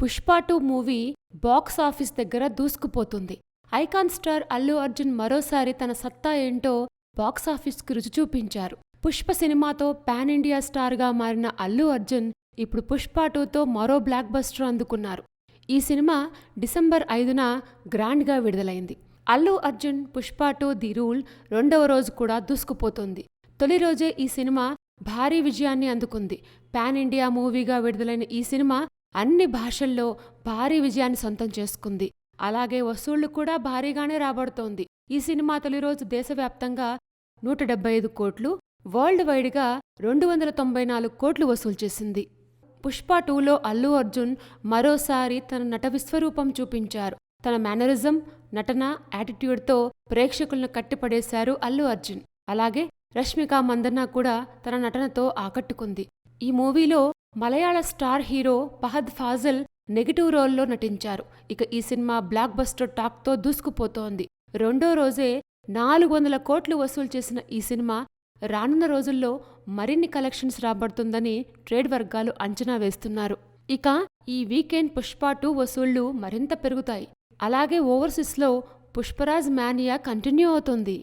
Pushpa two movie box office దగ్గర దూసుకుపోతుంది. Icon star Allu Arjun మరోసారి తన సత్తా ఏంటో బాక్స్ ఆఫీస్కి రుచి చూపించారు. పుష్ప సినిమాతో పాన్ ఇండియా స్టార్గా మారిన అల్లు అర్జున్ ఇప్పుడు పుష్ప టూతో మరో బ్లాక్ బస్టర్ అందుకున్నారు. ఈ సినిమా డిసెంబర్ ఐదున గ్రాండ్గా విడుదలైంది. Allu Arjun Pushpa two the rule రెండవ రోజు కూడా దూసుకుపోతుంది. తొలి రోజే ఈ సినిమా భారీ విజయాన్ని అందుకుంది. పాన్ ఇండియా మూవీగా విడుదలైన ఈ సినిమా అన్ని భాషల్లో భారీ విజయాన్ని సొంతం చేసుకుంది. అలాగే వసూళ్ళు కూడా భారీగానే రాబడుతోంది. ఈ సినిమా తొలి రోజు దేశవ్యాప్తంగా నూట డెబ్బై ఐదు కోట్లు వరల్డ్ వైడ్గా రెండు వందల తొంభై నాలుగు కోట్లు వసూలు చేసింది. పుష్ప టూలో అల్లు అర్జున్ మరోసారి తన నట విశ్వరూపం చూపించారు. తన మేనరిజం నటన యాటిట్యూడ్తో ప్రేక్షకులను కట్టిపడేశారు అల్లు అర్జున్. అలాగే రష్మిక మందన్న కూడా తన నటనతో ఆకట్టుకుంది. ఈ మూవీలో మలయాళ star hero Fahadh Faasil negative రోల్లో నటించారు. ఇక ఈ సినిమా బ్లాక్ బస్టర్ టాక్తో దూసుకుపోతోంది. రెండో రోజే నాలుగు వందల కోట్లు వసూలు చేసిన ఈ సినిమా రానున్న రోజుల్లో మరిన్ని కలెక్షన్స్ రాబడుతుందని ట్రేడ్ వర్గాలు అంచనా వేస్తున్నారు. ఇక ఈ వీకెండ్ పుష్ప టూ వసూళ్ళు మరింత పెరుగుతాయి. అలాగే ఓవర్సీస్లో పుష్పరాజ్ మానియా కంటిన్యూ అవుతుంది.